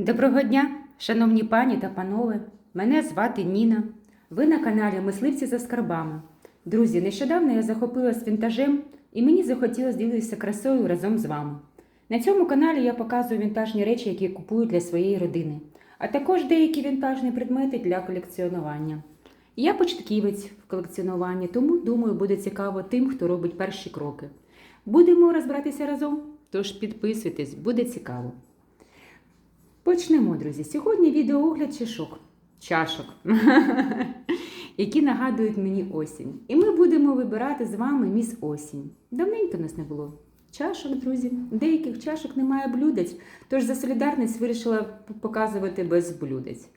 Доброго дня, шановні пані та панове. Мене звати Ніна. Ви на каналі Мисливці за скарбами. Друзі, нещодавно я захопилась вінтажем і мені захотілося ділитися красою разом з вами. На цьому каналі я показую вінтажні речі, які купую для своєї родини, а також деякі вінтажні предмети для колекціонування. Я початківець в колекціонуванні, тому думаю, буде цікаво тим, хто робить перші кроки. Будемо розбиратися разом, тож підписуйтесь, буде цікаво. Почнемо, друзі. Сьогодні відеоогляд чашок. Чашок, які нагадують мені осінь. І ми будемо вибирати з вами міс осінь. Давненько нас не було. Чашок, друзі. Деяких чашок немає блюдець, тож за солідарність вирішила показувати без блюдець.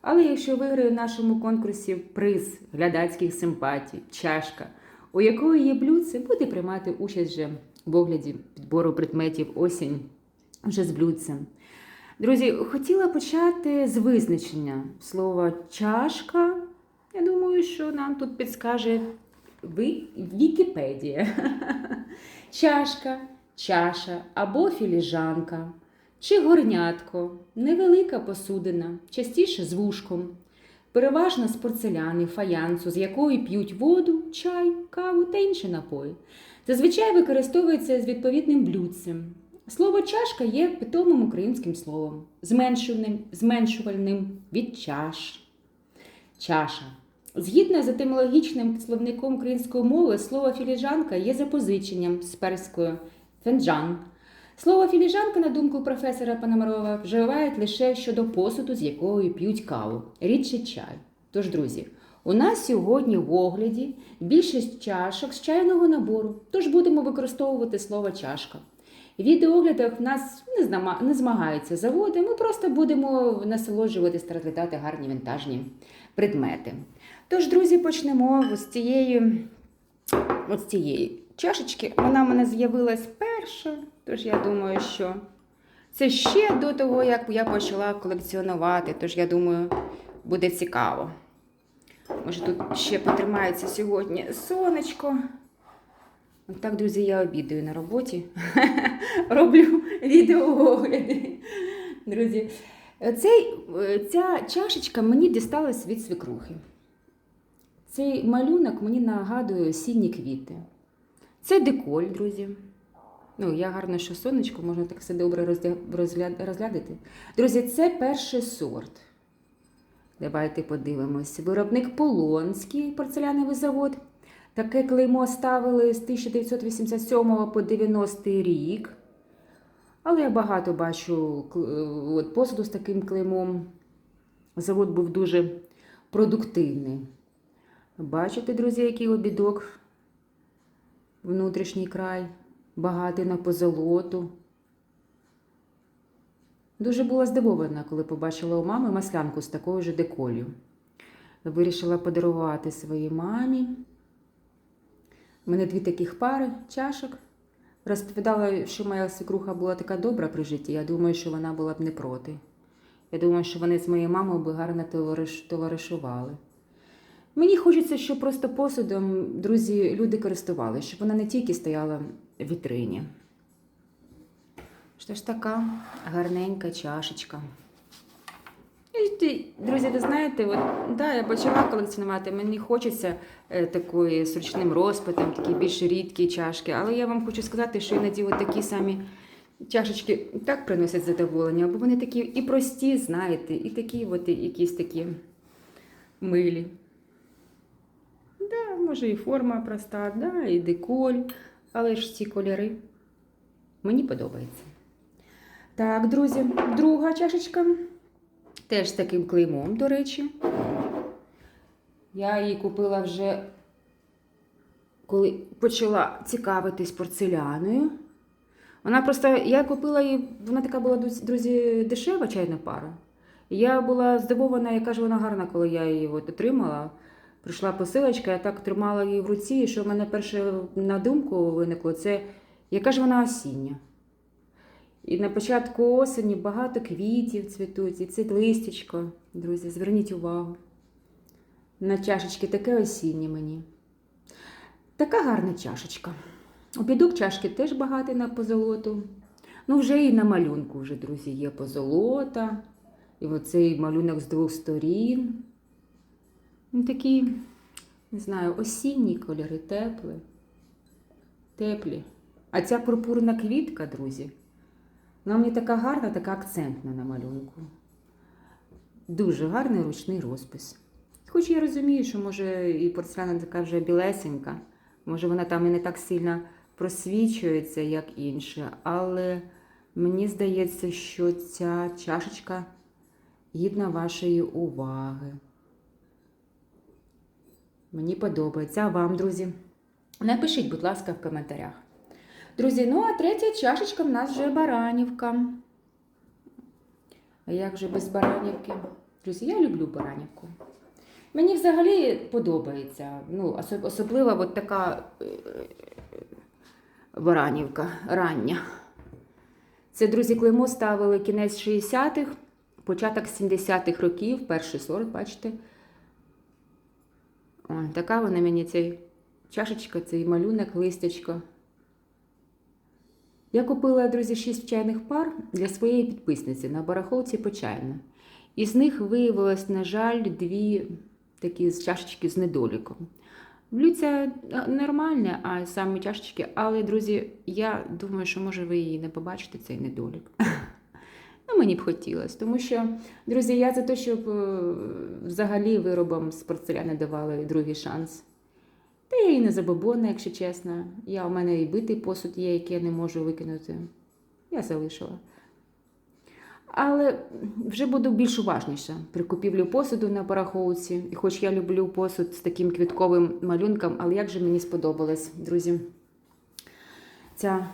Але якщо виграю в нашому конкурсі приз глядацьких симпатій, чашка, у якої є блюдце, буде приймати участь вже в огляді підбору предметів осінь вже з блюдцем. Друзі, хотіла почати з визначення слова чашка. Я думаю, що нам тут підскаже Вікіпедія. Чашка, чаша або філіжанка, чи горнятко, невелика посудина, частіше з вушком, переважно з порцеляни, фаянсу, з якої п'ють воду, чай, каву та інші напої. Зазвичай використовується з відповідним блюдцем. Слово чашка є питомим українським словом, зменшувальним, зменшувальним від чаш. Чаша. Згідно з етимологічним словником української мови, слово філіжанка є запозиченням з перської фенджан. Слово філіжанка, на думку професора Пономарова, вживають лише щодо посуду, з якою п'ють каву, рідше чай. Тож, друзі, у нас сьогодні в огляді більшість чашок з чайного набору, тож будемо використовувати слово чашка. В відеооглядах в нас не, змагаються заводи, ми просто будемо насолоджуватись та розглядати гарні вінтажні предмети. Тож, друзі, почнемо з цієї, з цієї чашечки. Вона в мене з'явилась перша, тож я думаю, що це ще до того, як я почала колекціонувати, тож я думаю, буде цікаво. Може, тут ще потримається сьогодні сонечко. Так, друзі, я обідаю на роботі. Роблю відеоогляди. Друзі, цей, ця чашечка мені дісталась від свекрухи. Цей малюнок мені нагадує осінні квіти. Це деколь, друзі. Ну, я гарно, що сонечко, можна так все добре розглядати. Друзі, це перший сорт. Давайте подивимось. Виробник Полонський порцеляновий завод. Таке клеймо ставили з 1987 по 90 рік. Але я багато бачу от, посуду з таким клеймом. Завод був дуже продуктивний. Бачите, друзі, який обідок? Внутрішній край, багатий на позолоту. Дуже була здивована, коли побачила у мами маслянку з такою ж деколью. Вирішила подарувати своїй мамі. У мене дві таких пари чашок. Розповідала, що моя свекруха була така добра при житті. Я думаю, що вона була б не проти. Я думаю, що вони з моєю мамою би гарно товариш- товаришували. Мені хочеться, щоб просто посудом, друзі, люди користувалися, щоб вона не тільки стояла в вітрині. Що ж така гарненька чашечка. І друзі, ви знаєте, от, да, я почала колекціонувати, мені хочеться е, такої з ручним розпитом, такі більш рідкі чашки. Але я вам хочу сказати, що іноді от такі самі чашечки так приносять задоволення, бо вони такі і прості, знаєте, і такі от і якісь такі милі. Да, може і форма проста, да, і деколь, але ж ці кольори мені подобаються. Так, друзі, друга чашечка. Теж з таким клеймом, до речі. Я її купила вже, коли почала цікавитись порцеляною. Вона просто, я купила її, вона така була, друзі, дешева чайна пара. Я була здивована, яка ж вона гарна, коли я її от отримала. Прийшла посилочка, я так тримала її в руці, і що в мене перше на думку виникло, це яка ж вона осіння. І на початку осені багато квітів цвітуть, і це листячко. Друзі, зверніть увагу. На чашечки таке осіннє мені. Така гарна чашечка. Обідок чашки теж багатий на позолоту. Ну, вже і на малюнку, вже, друзі, є позолота. І оцей малюнок з двох сторін. Він такий, не знаю, осінні кольори, теплі. Теплі. А ця пурпурна квітка, друзі, вона мені така гарна, така акцентна на малюнку. Дуже гарний ручний розпис. Хоч я розумію, що може і порцеляна така вже білесенька, може вона там і не так сильно просвічується, як інше, але мені здається, що ця чашечка гідна вашої уваги. Мені подобається. А вам, друзі? Напишіть, будь ласка, в коментарях. Друзі, ну а третя чашечка в нас вже баранівка. А як же без баранівки? Друзі, я люблю баранівку. Мені взагалі подобається. Ну, особливо от така е, баранівка рання. Це, друзі, клеймо ставили кінець 60-х, початок 70-х років, перший сорт, бачите. О, така вона мені цей чашечка, цей малюнок, листячко. Я купила, друзі, 6 чайних пар для своєї підписниці на барахолці почайно. Із них виявилось, на жаль, дві такі чашечки з недоліком. Блюдця нормальне, а самі чашечки, але, друзі, я думаю, що може ви її не побачите, цей недолік. Ну, мені б хотілося, тому що, друзі, я за те, щоб е, взагалі виробам з порцеляни давали другий шанс. Я і не забобонна, якщо чесно. Я, у мене і битий посуд є, який я не можу викинути. Я залишила. Але вже буду більш уважніша при купівлі посуду на барахолці. І хоч я люблю посуд з таким квітковим малюнком, але як же мені сподобалось, друзі. Ця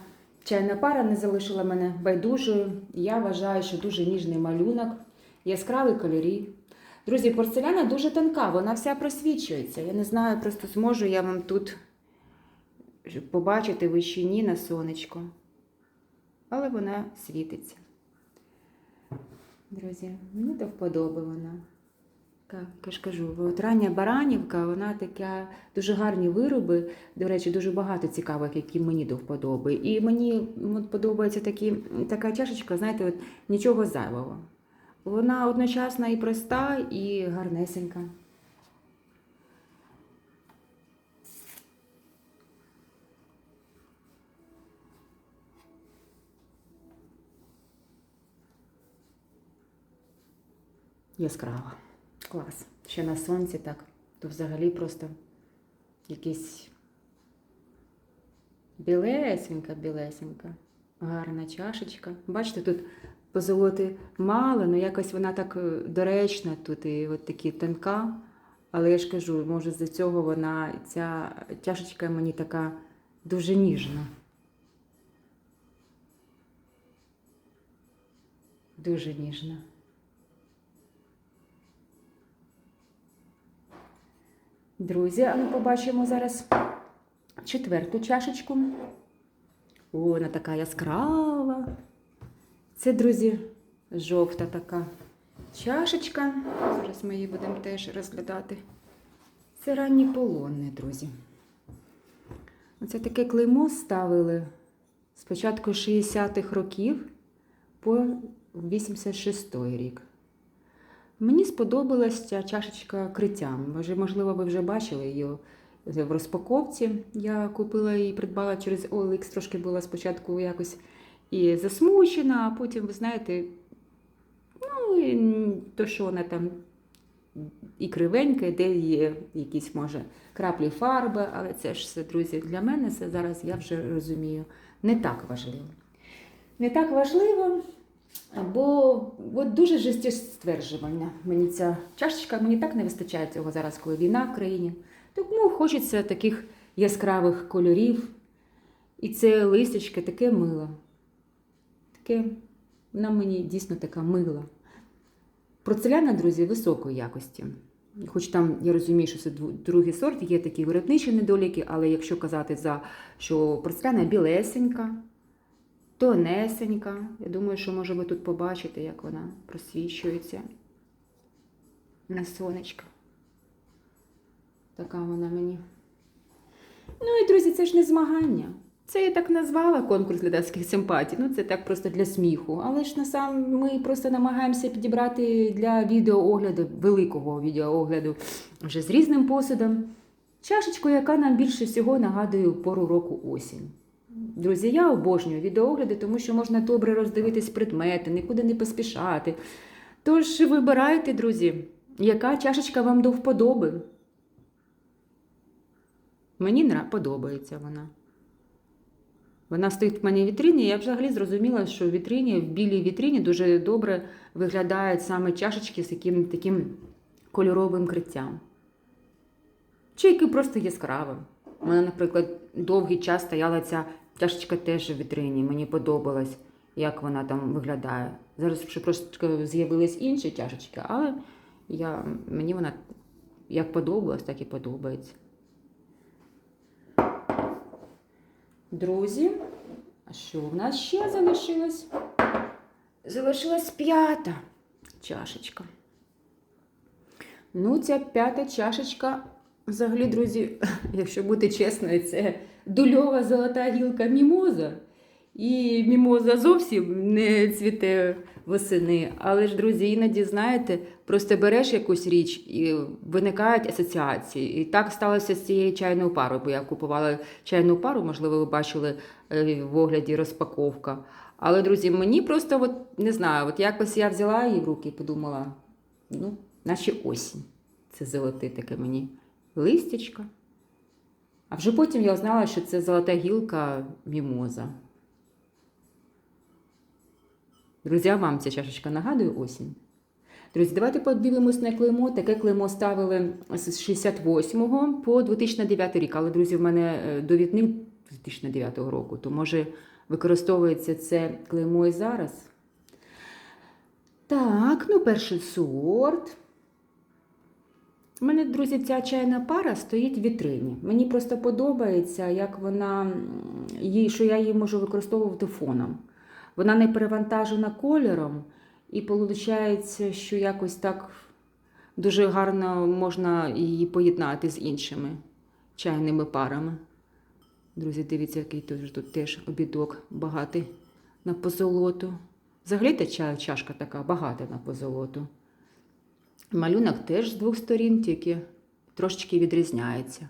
чайна пара не залишила мене байдужою. Я вважаю, що дуже ніжний малюнок, яскраві кольорі. Друзі, порцеляна дуже тонка, вона вся просвічується. Я не знаю, просто зможу я вам тут побачити вищині на сонечко. Але вона світиться. Друзі, мені до вподоби вона. Так, я ж кажу, от рання баранівка, вона така дуже гарні вироби. До речі, дуже багато цікавих, які мені до вподоби. І мені от, подобається такі, така чашечка, знаєте, от, нічого зайвого. Вона одночасно і проста, і гарнесенька. Яскрава. Клас. Ще на сонці так, то взагалі просто якийсь білесенька, білесенька, гарна чашечка. Бачите, тут позолоти мало, але якось вона так е, доречна тут і от такі тонка. Але я ж кажу, може з-за цього вона, ця чашечка мені така дуже ніжна. Дуже ніжна. Друзі, а ми побачимо зараз четверту чашечку. О, вона така яскрава. Це, друзі, жовта така чашечка. Зараз ми її будемо теж розглядати. Це ранні полонне, друзі. Оце таке клеймо ставили з початку 60-х років по 86-й рік. Мені сподобалась ця чашечка криттям. Можливо, ви вже бачили її в розпаковці. Я купила і придбала через OLX, трошки була спочатку якось і засмучена, а потім, ви знаєте, ну, то, що вона там і кривенька, де є якісь, може, краплі фарби, але це ж все, друзі, для мене це зараз я вже розумію, не так важливо. Не так важливо. Бо от дуже життєстверджувальна мені ця чашечка, мені так не вистачає цього зараз, коли війна в країні. Тому хочеться таких яскравих кольорів. І це листячко таке мило. Таке, вона мені дійсно така мила. Порцеляна, друзі, високої якості. Хоч там я розумію, що це другий сорт, є такі виробничі недоліки, але якщо казати за що порцеляна білесенька, тонесенька. Я думаю, що може ви тут побачите, як вона просвічується на сонечко. Така вона мені. Ну і, друзі, це ж не змагання. Це я так назвала конкурс глядацьких симпатій. Ну, це так просто для сміху. Але ж насам ми просто намагаємося підібрати для відеоогляду, великого відеоогляду, вже з різним посудом. Чашечку, яка нам більше всього нагадує пору року осінь. Друзі, я обожнюю відеоогляди, тому що можна добре роздивитись предмети, нікуди не поспішати. Тож вибирайте, друзі, яка чашечка вам до вподоби. Мені подобається вона. Вона стоїть в мене в вітріні. Я взагалі зрозуміла, що в вітріні, в білій вітріні дуже добре виглядають саме чашечки з яким таким кольоровим криттям. Чи який просто яскравим. У мене, наприклад, довгий час стояла ця чашечка теж в вітрині. Мені подобалось, як вона там виглядає. Зараз вже просто з'явились інші чашечки, але я, мені вона як подобалась, так і подобається. Друзі, а що в нас ще залишилось? Залишилась п'ята чашечка. Ну, ця п'ята чашечка, взагалі, друзі, якщо бути чесною, це дульова золота гілка мімоза. І мімоза зовсім не цвіте восени. Але ж, друзі, іноді, знаєте, просто береш якусь річ і виникають асоціації. І так сталося з цією чайною парою, бо я купувала чайну пару, можливо, ви бачили е, в огляді розпаковка. Але, друзі, мені просто от, не знаю, от якось я взяла її в руки і подумала, ну, наче осінь. Це золоте таке мені листячко. А вже потім я узнала, що це золота гілка мімоза. Друзі, а вам ця чашечка нагадує осінь? Друзі, давайте подивимось на клеймо. Таке клеймо ставили з 68 по 2009 рік. Але, друзі, в мене е, до 2009 року, то може використовується це клеймо і зараз. Так, ну перший сорт. У мене, друзі, ця чайна пара стоїть в вітрині. Мені просто подобається, як вона, що я її можу використовувати фоном. Вона не перевантажена кольором, і виходить, що якось так дуже гарно можна її поєднати з іншими чайними парами. Друзі, дивіться, який тут, тут теж обідок багатий на позолоту. Взагалі та ча- чашка така багата на позолоту. Малюнок теж з двох сторін, тільки трошечки відрізняється.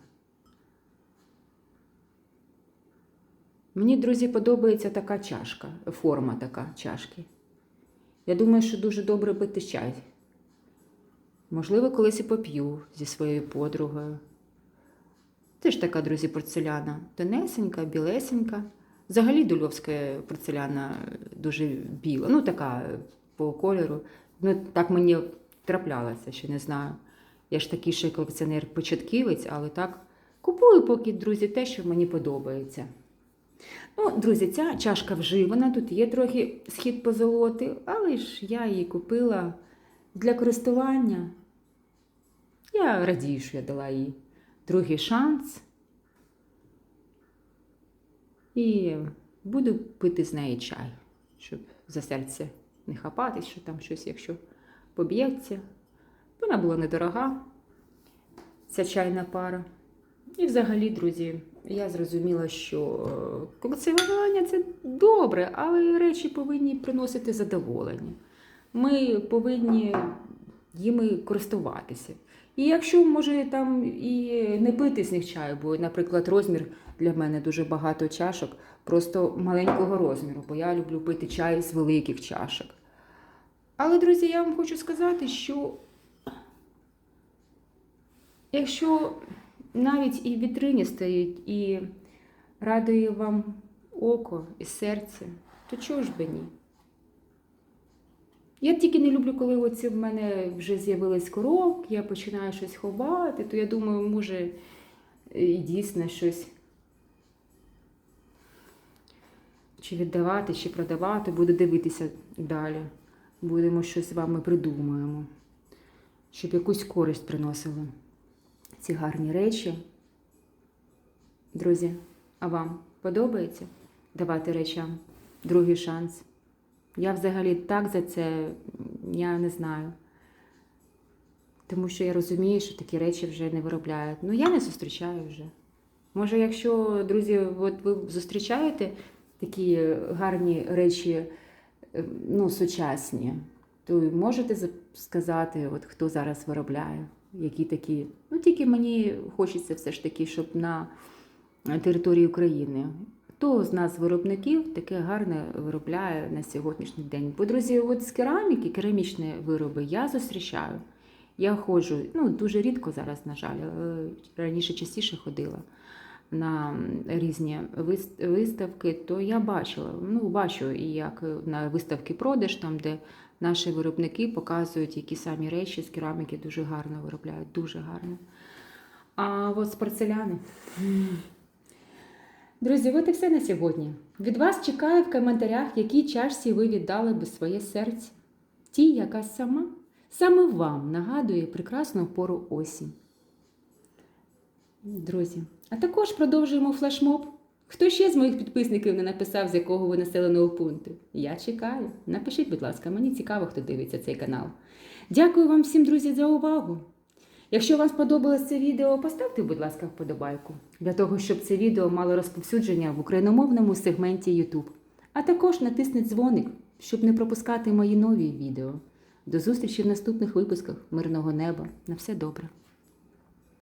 Мені, друзі, подобається така чашка, форма така чашки. Я думаю, що дуже добре пити чай. Можливо, колись і поп'ю зі своєю подругою. Теж така, друзі, порцеляна. Тонесенька, білесенька. Взагалі дульовська порцеляна дуже біла. Ну, така по кольору. Ну, так мені траплялося, що не знаю. Я ж такий ще колекціонер-початківець, але так купую поки, друзі, те, що мені подобається. Ну, друзі, ця чашка вживана, тут є трохи схід позолоти, але ж я її купила для користування. Я радію, що я дала їй другий шанс. І буду пити з неї чай, щоб за серце не хапатись, що там щось, якщо поб'ється. Вона була недорога, ця чайна пара. І взагалі, друзі, я зрозуміла, що е, колекціонування це добре, але речі повинні приносити задоволення. Ми повинні їми користуватися. І якщо може там і не пити з них чаю, бо, наприклад, розмір для мене дуже багато чашок, просто маленького розміру, бо я люблю пити чай з великих чашок. Але, друзі, я вам хочу сказати, що якщо навіть і в вітрині стоїть, і радує вам око і серце, то чого ж би ні? Я тільки не люблю, коли оці в мене вже з'явились коробки, я починаю щось ховати, то я думаю, може і дійсно щось чи віддавати, чи продавати, буду дивитися далі. Будемо щось з вами придумаємо, щоб якусь користь приносили ці гарні речі. Друзі, а вам подобається давати речам другий шанс? Я взагалі так за це я не знаю. Тому що я розумію, що такі речі вже не виробляють. Ну, я не зустрічаю вже. Може, якщо, друзі, от ви зустрічаєте такі гарні речі, е, ну, сучасні, то можете сказати, от хто зараз виробляє, які такі. Ну, тільки мені хочеться все ж таки, щоб на території України. Хто з нас виробників таке гарне виробляє на сьогоднішній день? Бо, друзі, от з кераміки, керамічні вироби я зустрічаю. Я ходжу, ну дуже рідко зараз, на жаль, раніше частіше ходила на різні виставки, то я бачила, ну бачу і як на виставки продаж, там де наші виробники показують, які самі речі з кераміки дуже гарно виробляють, дуже гарно. А от з порцеляни. Друзі, от і все на сьогодні. Від вас чекаю в коментарях, якій чашці ви віддали би своє серце. Ті, яка сама, саме вам нагадує прекрасну пору осінь. Друзі, а також продовжуємо флешмоб. Хто ще з моїх підписників не написав, з якого ви населеного пункту? Я чекаю. Напишіть, будь ласка, мені цікаво, хто дивиться цей канал. Дякую вам всім, друзі, за увагу. Якщо вам сподобалось це відео, поставте, будь ласка, вподобайку для того, щоб це відео мало розповсюдження в україномовному сегменті YouTube. А також натисніть дзвоник, щоб не пропускати мої нові відео. До зустрічі в наступних випусках Мирного неба. На все добре.